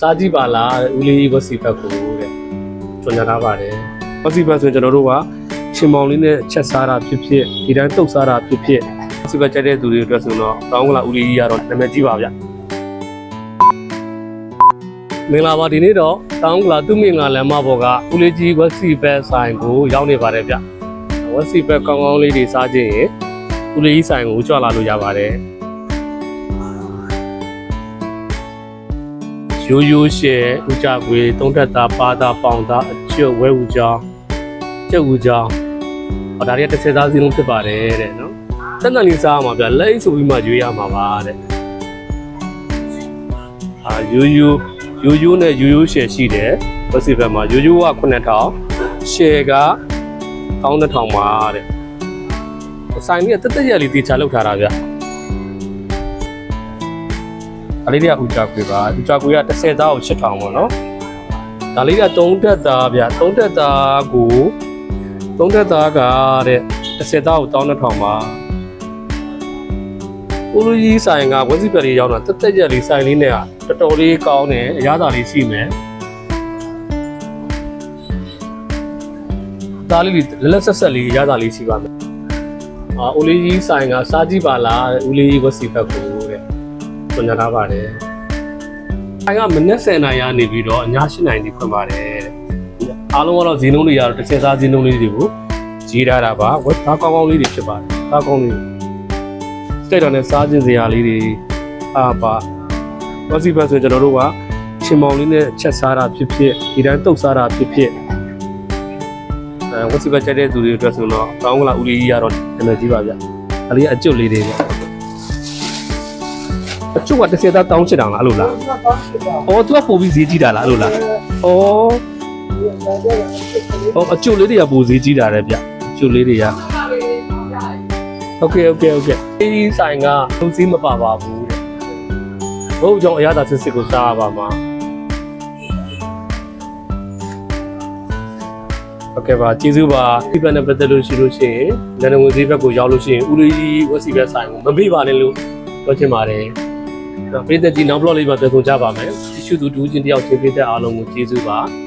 စားကြည့်ပါလားဦးလေးဝက်စီဘက်ကိုတဲ့ကျွန်ညာထားပါတယ်ဝက်စီဘက်ဆိုရင်ကျွန်တော်တို့ကရှင်မောင်လေးနဲ့ချက်စားတာဖြစ်ဖြစ်ဒီတိုင်းတုတ်စားတာဖြစ်ဖြစ်ဝက်စီဘက်ကြိုက်တဲ့သူတွေအတွက်ဆိုတော့တောင်းကလာဦးလေးကြီးကတော့နာမည်ကြီးပါဗျမင်္ဂလာပါဒီနေ့တော့တောင်းကလာသူမင်္ဂလာလမ်းမပေါ်ကဦးလေးကြီးဝက်စီဘက်ဆိုင်ကိုရောက်နေပါတယ်ဗျဝက်စီဘက်ကောင်းကောင်းလေးတွေစားခြင်းရင်ဦးလေးကြီးဆိုင်ကိုကြွလာလို့ရပါတယ် ရိုးရိုးရှယ်ဥကြကွေသုံးထက်သားပါသားပေါင်သားအကျွတ်ဝဲဥကြောင်းကျုပ်ဥကြောင်းဟောဒါတွေကတစ်ဆက်သားစီလုံးဖြစ်ပါတယ်တဲ့နော်တက်တန်လေးစားရမှာဗျလက်အိတ်ဆိုပြီးမှရွေးရမှာပါတဲ့အာရိုးရိုးရိုးရိုးနဲ့ရိုးရိုးရှယ်ရှိတယ်ဘက်စီဘက်မှာရိုးရိုးက9000ရှယ်က11000ပါတဲ့ဆိုင်ကြီးကတက်တက်ရလေးတေချာလောက်ထားတာဗျ ဒါလေးတွေကဥကြကွေပါဥကြကွေက30သားကို8000ပေါ့နော်ဒါလေးက3တက်သားဗျ3တက်သားကို3တက်သားကတဲ့30သားကို12000ပါဦးလူကြီးဆိုင်ကဝက်စီပက်လေးရောက်တာတက်တက်ရက်လေးဆိုင်လေးနဲ့ကတော်တော်လေးကောင်းတယ်အရသာလေးရှိမယ်ဒါလေးလက်လက်ဆက်ဆက်လေးအရသာလေးရှိပါမယ်အာဦးလေးကြီးဆိုင်ကစားကြည့်ပါလားဦးလေးကြီးဝက်စီပက်ကို တဲ့ညွှန်ကြားထားပါတယ်။အဲကမနက်7:00နာရီကနေပြီးတော့ည8:00နာရီဖွင့်ပါတယ်တဲ့။အားလုံးကတော့ဈေးနှုန်းတွေရတော့တစ်ချက်သားဈေးနှုန်းလေးတွေကိုကြီးထားတာပါ။ဝက်သားကောင်းကောင်းလေးတွေဖြစ်ပါတယ်။သားကောင်းလေးတွေစတိတ်တော်နဲ့စားခြင်းစရာလေးတွေအာပါဝစီဘတ်ဆိုကျွန်တော်တို့ကရှင်မောင်လေးနဲ့ချက်စားတာဖြစ်ဖြစ်ဒီတိုင်းတုတ်စားတာဖြစ်ဖြစ်အဲဝစီဘတ်ကြတဲ့သူတွေအတွက်ဆိုတော့ကောင်းကလာဦးလေးကြီးကတော့နာမည်ကြီးပါဗျ။အလေးအကျွတ်လေးတွေဗျ။ အချို့က30သားတောင်းချင်တာလားအဲ့လိုလားအော်သူကပိုပြီးဈေးကြီးတာလားအဲ့လိုလားအော်အော်အချို့လေးတွေကပိုဈေးကြီးတာတယ်ဗျအချို့လေးတွေကဟုတ်ကဲ့ဟုတ်ကဲ့ဟုတ်ကဲ့ဒီဆိုင်ကလုံးစည်းမပါပါဘူးတဲ့ဘုတ်ကြောင့်အရသာစစ်စစ်ကိုစားရပါမှာဟုတ်ကဲ့ပါကျေးဇူးပါဒီပတ်နဲ့ပတ်သက်လို့ရှိလို့ရှိရင်လန်ဒန်ဝင်ဈေးဘက်ကိုရောက်လို့ရှိရင်ဦးလေးကြီးဝစီဘက်ဆိုင်ကိုမမေ့ပါနဲ့လို့ပြောချင်ပါတယ် ပြည်သက်ကြီးနောက်ဘလော့လေးပါပြန်ဆုံးကြပါမယ်။တ िश ူသူတူးချင်းတယောက်ချင်းပြည်သက်အားလုံးကိုကျေးဇူးပါ။